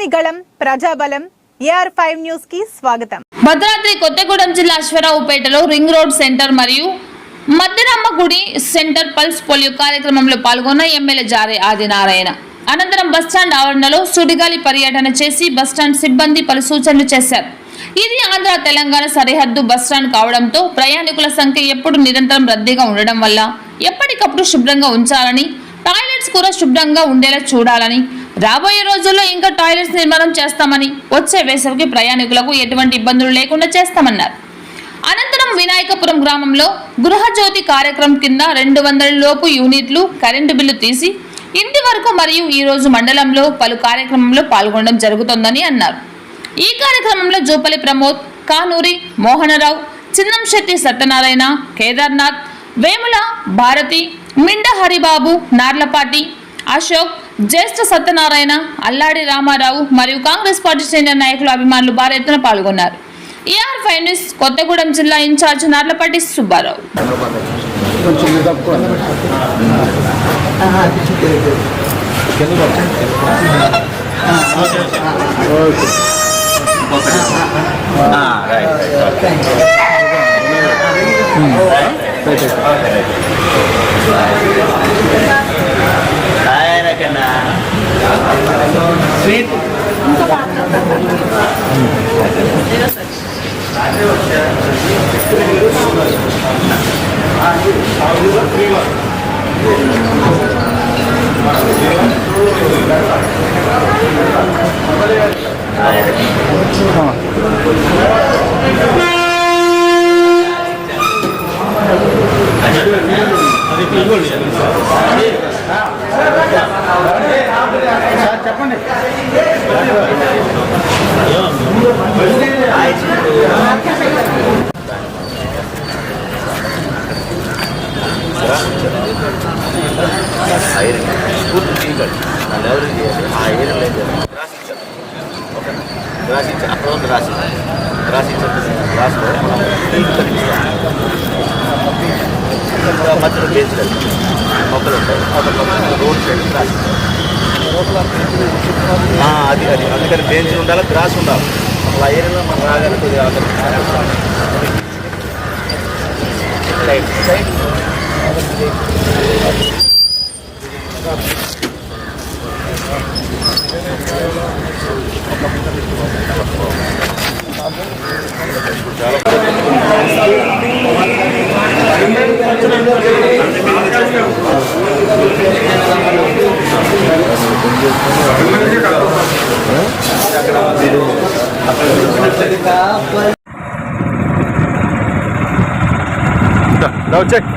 ప్రజలని ప్రజాబలం AR five న్యూస్కి స్వాగతం. భద్రాద్రి కొత్తగూడెం జిల్లా అశ్వరావుపేటలో రింగ్ రోడ్ సెంటర్ మరియు మద్దెనమ్మ గుడి సెంటర్ పల్స్ పోలియో కార్యక్రమంలో పాల్గొన్న ఎమ్మెల్యే జారే ఆదినారాయణ. అనంతరం బస్టాండ్ ఆవరణలో సుడిగాలి పర్యటన చేసి బస్టాండ్ సిబ్బంది పలు సూచనలు చేశారు. ఇది ఆంధ్ర తెలంగాణ సరిహద్దు బస్టాండ్ కావడంతో ప్రయాణికుల సంఖ్య ఎప్పుడు నిరంతరం రద్దీగా ఉండడం వల్ల ఎప్పటికప్పుడు శుభ్రంగా ఉంచాలని టాయిలెట్స్ కూడా శుభ్రంగా ఉండేలా చూడాలని రాబోయే రోజుల్లో ఇంకా టాయిలెట్స్ నిర్మాణం చేస్తామని వచ్చే వేసవికి ప్రయాణికులకు ఎటువంటి ఇబ్బందులు లేకుండా చేస్తామన్నారు. అనంతరం వినాయకపురం గ్రామంలో గృహజ్యోతి కార్యక్రమం కింద రెండు వందల లోపు యూనిట్లు కరెంటు బిల్లు తీసి ఇంటి వరకు మరియు ఈ రోజు మండలంలో పలు కార్యక్రమంలో పాల్గొనడం జరుగుతోందని అన్నారు. ఈ కార్యక్రమంలో జూపల్లి ప్రమోద్ కానూరి మోహనరావు చిన్నంశెట్టి సత్యనారాయణ కేదార్నాథ్ వేముల భారతి మిండ హరిబాబు నార్లపాటి అశోక్ జ్యేష్ఠ సత్యనారాయణ అల్లాడి రామారావు మరియు కాంగ్రెస్ పార్టీ సీనియర్ నాయకులు అభిమానులు భారీ ఎత్తున పాల్గొన్నారు. ఏఆర్ ఫైవ్ న్యూస్ కొత్తగూడెం జిల్లా ఇన్ఛార్జ్ నార్లపాటి సుబ్బారావు. 스윗? 이걸 చెప్పండి. ఐరన్ స్కూల్ తీయగలరు వాళ్ళు ఎవరు చేయాలి ఆ ఐరన్ లేదు రాసిచ్చారు ఓకేనా రాసిచ్చి అక్కడ ఉంది రాసి రాసిచ్చిన రాసిలో మనం నీళ్ళు కనిపిస్తాం మధ్యలో బేంచులు మొక్కలు ఉంటాయి రోడ్ సైడ్ రాసి అది అది. అందుకని బెంచ్ ఉండాలి గ్రాస్ ఉండాలి? అలా ఏరియాలో మనం రాగానే కొద్దిగా సైడ్ సైడ్ చెక్